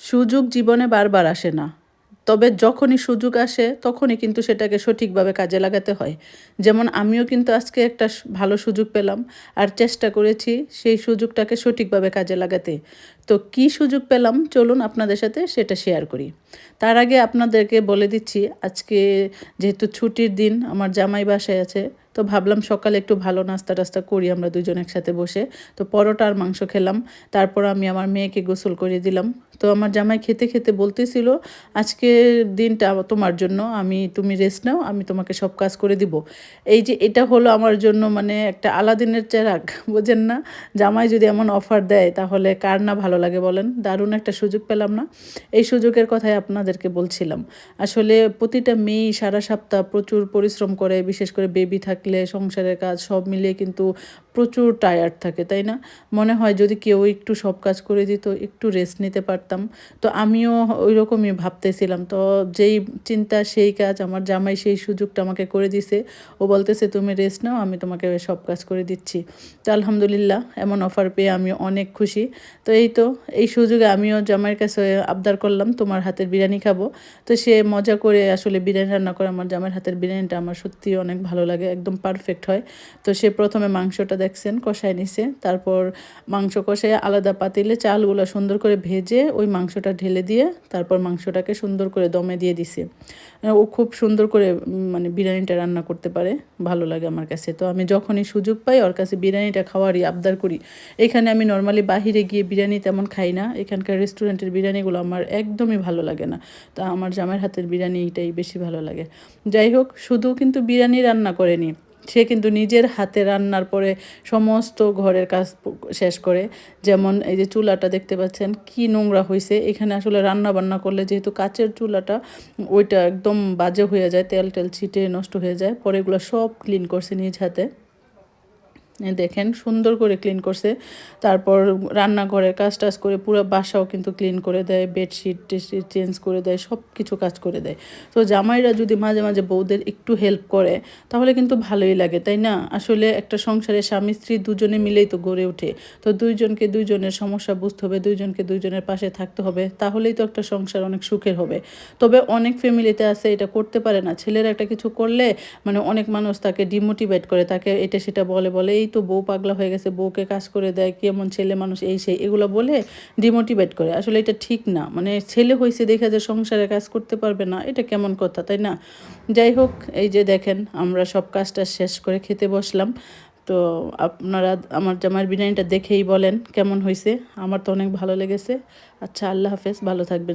সুযোগ জীবনে বারবার আসে না। তবে যখনই সুযোগ আসে, তখনই কিন্তু সেটাকে সঠিকভাবে কাজে লাগাতে হয়। যেমন আমিও কিন্তু আজকে একটা ভালো সুযোগ পেলাম। আর চেষ্টা করেছি সেই সুযোগটাকে সঠিকভাবে কাজে লাগাতে। তো কি সুযোগ পেলাম? চলুন আপনাদের সাথে সেটা শেয়ার করি। তার আগে আপনাদেরকে বলে দিচ্ছি, আজকে যেহেতু ছুটির দিন, আমার জামাই বাসায় আছে, তো ভাবলাম সকালে একটু ভালো নাস্তা টাস্তা করি আমরা দুজন একসাথে বসে। তো পরোটা আর মাংস খেলাম, তারপর আমি আমার মেয়েকে গোসল করে দিলাম। তো আমার জামাই খেতে খেতে বলতেছিল, আজকে দিনটা তোমার জন্য, আমি, তুমি রেস্ট নাও, আমি তোমাকে সব কাজ করে দিব। এই যে এটা হলো আমার জন্য মানে একটা আলাদিনের চেরাক বোঝেন না? জামাই যদি এমন অফার দেয়, তাহলে কার না ভালো লাগে বলেন, দারুণ একটা সুযোগ পেলাম না। এই সুযোগের কথাই আপনাদেরকে বলছিলাম। আসলে প্রতিটা মেয়ে সারা সপ্তাহ প্রচুর পরিশ্রম করে, বিশেষ করে বেবি থাকলে, সংসারের কাজ সব মিলিয়ে কিন্তু প্রচুর টায়ার্ড থাকে, তাই না? মনে হয় যদি কেউ একটু সব কাজ করে দিত, একটু রেস্ট নিতে পারতাম। তো আমিও ওই রকমই ভাবতেছিলাম। তো যেই চিন্তা, সেই কাজ, আমার জামাই সেই সুযোগটা আমাকে করে দিছে। ও বলতেছে, তুমি রেস্ট নাও, আমি তোমাকে সব কাজ করে দিচ্ছি। তো আলহামদুলিল্লাহ, এমন অফার পেয়ে আমি অনেক খুশি। তো এই তো, এই সুযোগে আমিও জামাইয়ের কাছে আবদার করলাম, তোমার হাতের বিরিয়ানি খাব। তো সে মজা করে আসলে বিরিয়ানি রান্না করে, আমার জামাইয়ের হাতের বিরিয়ানিটা আমার সত্যি অনেক ভালো লাগে, একদম পারফেক্ট হয়। তো সে প্রথমে মাংসটা দেখছেন, কষায় নিছে। তারপর মাংস কষায় আলাদা পাতিলে চালগুলো সুন্দর করে ভেজে ওই মাংসটা ঢেলে দিয়ে তারপর মাংসটাকে সুন্দর করে দমে দিয়ে দিছে। ও খুব সুন্দর করে মানে বিরিয়ানিটা রান্না করতে পারে। ভালো লাগে আমার কাছে। তো আমি যখনই সুযোগ পাই ওর কাছে বিরিয়ানিটা খাওয়ারই আবদার করি। এখানে আমি নর্মালি বাহিরে গিয়ে বিরিয়ানি তেমন খাই না। এখানকার রেস্টুরেন্টের বিরিয়ানিগুলো আমার একদমই ভালো লাগে না। তা আমার জামাইয়ের হাতের বিরিয়ানিটাই বেশি ভালো লাগে। যাই হোক, শুধু কিন্তু বিরিয়ানি রান্না করেনি। সে কিন্তু নিজের হাতে রান্নার পরে সমস্ত ঘরের কাজ শেষ করে। যেমন এই যে চুলাটা দেখতে পাচ্ছেন, কি নোংরা হয়েছে এখানে আসলে রান্না বান্না করলে যেহেতু কাচের চুলাটা, ওইটা একদম বাজে হয়ে যায় তেল টেল ছিটে নষ্ট হয়ে যায়। পরে এগুলো সব ক্লিন করছে নিজ হাতে। দেখেন, সুন্দর করে ক্লিন করছে। তারপর রান্নাঘরের কাজ টাজ করে পুরো বাসাও কিন্তু ক্লিন করে দেয় বেডশিট টেডশিট চেঞ্জ করে দেয় সব কিছু কাজ করে দেয়। তো জামাইরা যদি মাঝে মাঝে বউদের একটু হেল্প করে, তাহলে কিন্তু ভালোই লাগে, তাই না? আসলে একটা সংসারে স্বামী স্ত্রী দুজনে মিলেই তো গড়ে ওঠে। তো দুইজনকে দুইজনের সমস্যা বুঝতে হবে, দুইজনকে দুইজনের পাশে থাকতে হবে, তাহলেই তো একটা সংসার অনেক সুখের হবে। তবে অনেক ফ্যামিলিতে আছে, এটা করতে পারে না। ছেলেরা একটা কিছু করলে মানে অনেক মানুষ তাকে ডিমোটিভেট করে, তাকে এটা সেটা বলে বলে, এই তো বউ পাগলা হয়ে গেছে, বউকে কাজ করে দেয়, কেমন ছেলে মানুষ, এই সেই, এগুলো বলে ডিমোটিভেট করে। আসলে এটা ঠিক না। মানে ছেলে হয়েছে দেখা যায় সংসারে কাজ করতে পারবে না, এটা কেমন কথা, তাই না? যাই হোক, এই যে দেখেন, আমরা সব কাজটা শেষ করে খেতে বসলাম। তো আপনারা আমার জামার বিরিয়ানিটা দেখেই বলেন কেমন হয়েছে আমার তো অনেক ভালো লেগেছে। আচ্ছা আল্লাহ হাফেজ, ভালো থাকবেন।